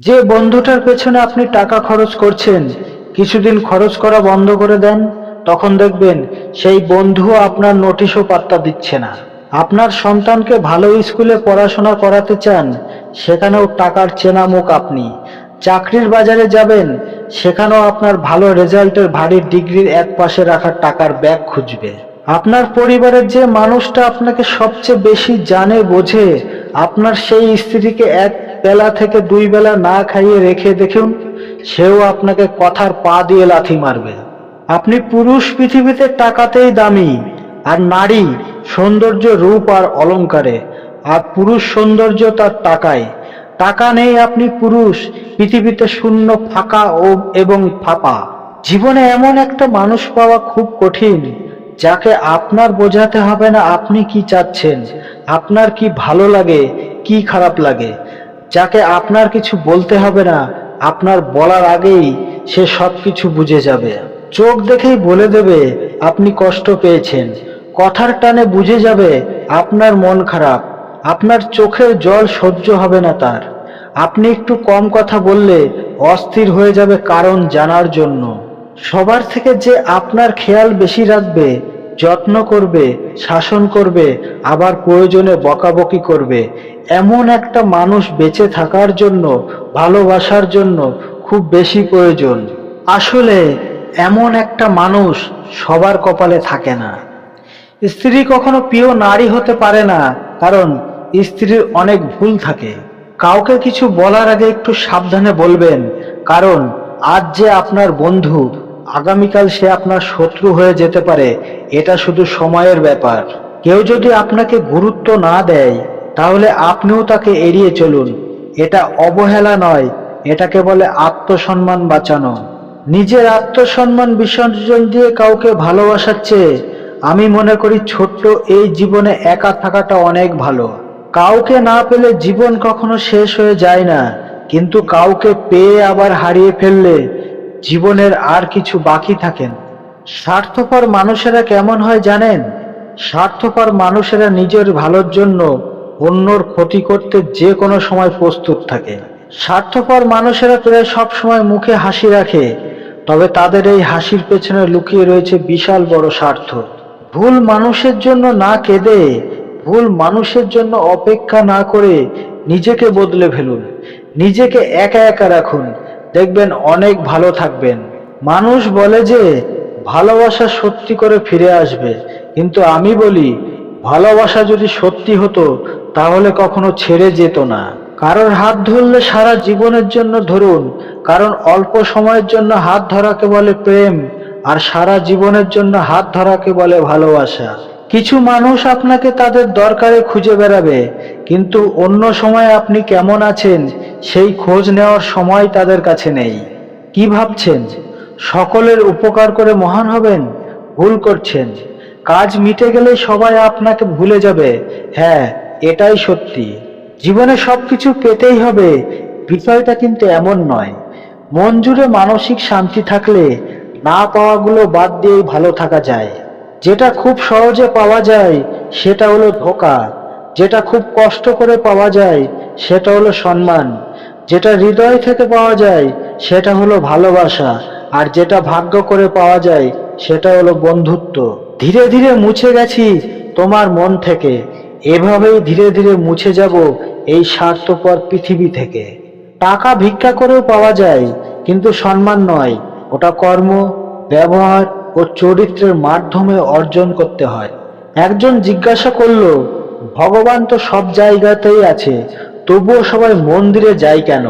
যে বন্ধুটার পেছনে আপনি টাকা খরচ করছেন, কিছুদিন খরচ করা বন্ধ করে দেন, তখন দেখবেন সেই বন্ধুও আপনার নোটিশও পাত্তা দিচ্ছে না। আপনার সন্তানকে ভালো স্কুলে পড়াশোনা করাতে চান, সেখানেও টাকার চেনা মুখ আপনি। চাকরির বাজারে যাবেন, সেখানেও আপনার ভালো রেজাল্টের ভারী ডিগ্রির এক পাশে রাখার টাকার ব্যাগ খুঁজবে। আপনার পরিবারের যে মানুষটা আপনাকে সবচেয়ে বেশি জানে, বোঝে, আপনার সেই স্ত্রীকে এক বেলা থেকে দুই বেলা না খাইয়ে রেখে দেখুন, সেও আপনাকে কথার পা দিয়ে লাথি মারবে। আপনি পুরুষ পৃথিবীতে টাকাতেই দামি, আর নারী সৌন্দর্য রূপ আর অলংকারে আর পুরুষ সৌন্দর্য তার টাকায়। টাকা নেই আপনি পুরুষ, পৃথিবীতে শূন্য ফাঁকা ও এবং ফাঁপা। জীবনে এমন একটা মানুষ পাওয়া খুব কঠিন, যাকে আপনার বোঝাতে হবে না আপনি কি চাচ্ছেন, আপনার কি ভালো লাগে, কি খারাপ লাগে। যাকে আপনার কিছু বলতে হবে না, আপনার বলার আগেই সে সব কিছু বুঝে যাবে। চোখ দেখেই বলে দেবে, আপনি কষ্ট পেয়েছেন। কথার টানে বুঝে যাবে, আপনার মন খারাপ, আপনার চোখের জল সহ্য হবে না তার। আপনি একটু কম কথা বললে অস্থির হয়ে যাবে কারণ জানার জন্য। সবার থেকে যে আপনার খেয়াল বেশি রাখবে, যত্ন করবে, শাসন করবে, আবার প্রয়োজনে বকাবকি করবে এমন একটা মানুষ বেঁচে থাকার জন্য, ভালোবাসার জন্য খুব বেশি প্রয়োজন। আসলে এমন একটা মানুষ সবার কপালে থাকে না। স্ত্রী কখনো প্রিয় নারী হতে পারে না, কারণ স্ত্রীর অনেক ভুল থাকে। কাউকে কিছু বলার আগে একটু সাবধানে বলবেন, কারণ আজ যে আপনার বন্ধু, আগামীকাল সে আপনার শত্রু হয়ে যেতে পারে, এটা শুধু সময়ের ব্যাপার। কেউ যদি আপনাকে গুরুত্ব না দেয় তাহলে আপনিও তাকে এড়িয়ে চলুন। এটা অবহেলা নয়, এটাকে বলে আত্মসম্মান বাঁচানো। নিজের আত্মসম্মান বিসর্জন দিয়ে কাউকে ভালোবাসার চেয়ে আমি মনে করি ছোট্ট এই জীবনে একা থাকাটা অনেক ভালো। কাউকে না পেলে জীবন কখনো শেষ হয়ে যায় না, কিন্তু কাউকে পেয়ে আবার হারিয়ে ফেললে জীবনের আর কিছু বাকি থাকেন স্বার্থপর মানুষেরা কেমন হয় জানেন? স্বার্থপর মানুষেরা নিজের ভালোর জন্য অন্যর ক্ষতি করতে যে কোনো সময় প্রস্তুত থাকে। স্বার্থপর মানুষেরা প্রায় সব সময় মুখে হাসি রাখে, তবে তাদের এই হাসির পেছনে লুকিয়ে রয়েছে বিশাল বড় স্বার্থ। ভুল মানুষের জন্য না কেঁদে, ভুল মানুষের জন্য অপেক্ষা না করে নিজেকে বদলে ফেলুন, নিজেকে একা একা রাখুন, দেখবেন অনেক ভালো থাকবেন। মানুষ বলে যে, ভালোবাসা সত্যি করে ফিরে আসবে। কিন্তু আমি বলি, ভালোবাসা যদি সত্যি হতো তাহলে কখনো ছেড়ে যেত না। কারোর হাত ধরলে সারা জীবনের জন্য ধরুন, কারণ অল্প সময়ের জন্য হাত ধরাকে বলে প্রেম, আর সারা জীবনের জন্য হাত ধরাকে বলে ভালোবাসা। কিছু মানুষ আপনাকে তাদের দরকারে খুঁজে বেড়াবে, কিন্তু অন্য সময় আপনি কেমন আছেন, সেই খোঁজ নেওয়ার সময় তাদের কাছে নেই। কি ভাবছেন? সকলের উপকার করে মহান হবেন? ভুল করছেন। কাজ মিটে গেলে সবাই আপনাকে ভুলে যাবে। হ্যাঁ এটাই সত্যি। জীবনে সবকিছু পেতেই হবে, বিষয়টা কিন্তু এমন নয়। মন জুড়ে মানসিক শান্তি থাকলে না পাওয়াগুলো বাদ দিয়েই ভালো থাকা যায়। যেটা খুব সহজে পাওয়া যায়, সেটা হলো ধোকা। যেটা খুব কষ্ট করে পাওয়া যায়, সেটা হলো সম্মান। যেটা হৃদয় থেকে পাওয়া যায়, সেটা হলো ভালোবাসা। আর যেটা ভাগ্য করে পাওয়া যায়, সেটা হলো বন্ধুত্ব। ধীরে ধীরে মুছে গেছি তোমার মন থেকে। এভাবেই ধীরে ধীরে মুছে যাব এই স্বার্থপর পৃথিবী থেকে। টাকা ভিক্ষা করেও পাওয়া যায়, কিন্তু সম্মান নয়। ওটা কর্ম, ব্যবহার ও চরিত্রের মাধ্যমে অর্জন করতে হয়। একজন জিজ্ঞাসা করল, ভগবান তো সব জায়গাতেই আছে, তবুও সবাই মন্দিরে যায় কেন?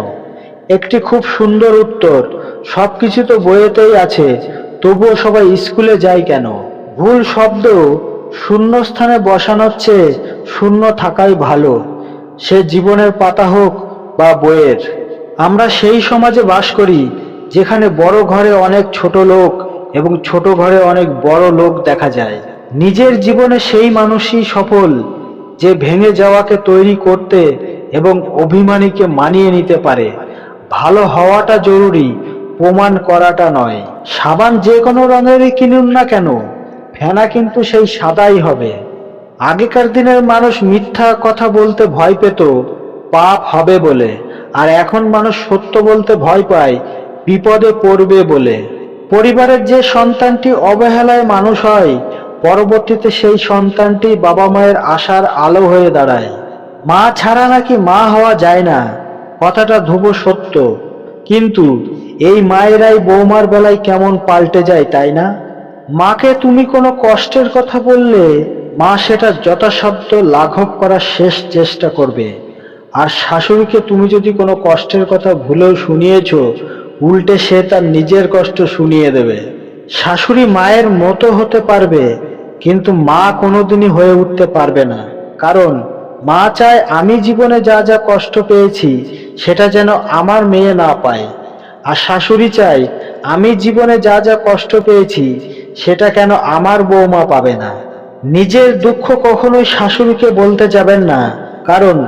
একটি খুব সুন্দর উত্তর, সবকিছু তো বইয়েতেই আছে, তবুও সবাই স্কুলে যায় কেন? ভুল শব্দ শূন্য স্থানে বসানোর চেয়ে শূন্য থাকাই ভালো। সে জীবনের পাতা হোক বা বইয়ের। আমরা সেই সমাজে বাস করি যেখানে বড় ঘরে অনেক ছোট লোক এবং ছোট ঘরে অনেক বড় লোক দেখা যায়। নিজের জীবনে সেই মানুষই সফল যে ভেঙে যাওয়াকে তৈরি করতে এবং অভিমানীকে মানিয়ে নিতে পারে। ভালো হওয়াটা জরুরি, প্রমাণ করাটা নয়। সাবান যে কোনো রঙেরই কিনুন না কেন। ফেনা কিন্তু সেই সাদাই হবে। আগেকার দিনের মানুষ মিথ্যা কথা বলতে ভয় পেত, পাপ হবে বলে। আর এখন মানুষ সত্য বলতে ভয় পায়, বিপদে পড়বে বলে। পরিবারের যে সন্তানটি অবহেলায় মানুষ হয়, পরবর্তীতে সেই সন্তানটি বাবা মায়ের আশার আলো হয়ে দাঁড়ায়। মা ছাড়া নাকি মা হওয়া যায় না, কথাটা ধ্রুব সত্য। কিন্তু এই মায়েরাই বৌমার বেলায় কেমন পাল্টে যায়, তাই না? মাকে তুমি কোনো কষ্টের কথা বললে, মা সেটা যথাশব্দ লাঘব করার শেষ চেষ্টা করবে। আর শাশুড়িকে তুমি যদি কোনো কষ্টের কথা ভুলেও শুনিয়েছ, উল্টে সে তার নিজের কষ্ট শুনিয়ে দেবে। শাশুড়ি মায়ের মতো হতে পারবে, কিন্তু মা কোনোদিনই হয়ে উঠতে পারবে না। কারণ, মা চায় আমি জীবনে যা যা কষ্ট পেয়েছি, সেটা যেন আমার মেয়ে না পায়। আর শাশুড়ি চাই আমি জীবনে যা যা কষ্ট পেয়েছি সেটা কেন আমার বৌমা পাবে না? নিজের দুঃখ কখনোই শাশুড়িকে বলতে যাবেন না। কারণ,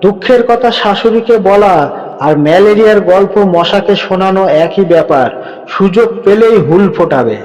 দুঃখের কথা শাশুড়িকে বলা আর ম্যালেরিয়ার গল্প মশাকে শোনানো একই ব্যাপার। সুযোগ পেলেই হুল ফোটাবে।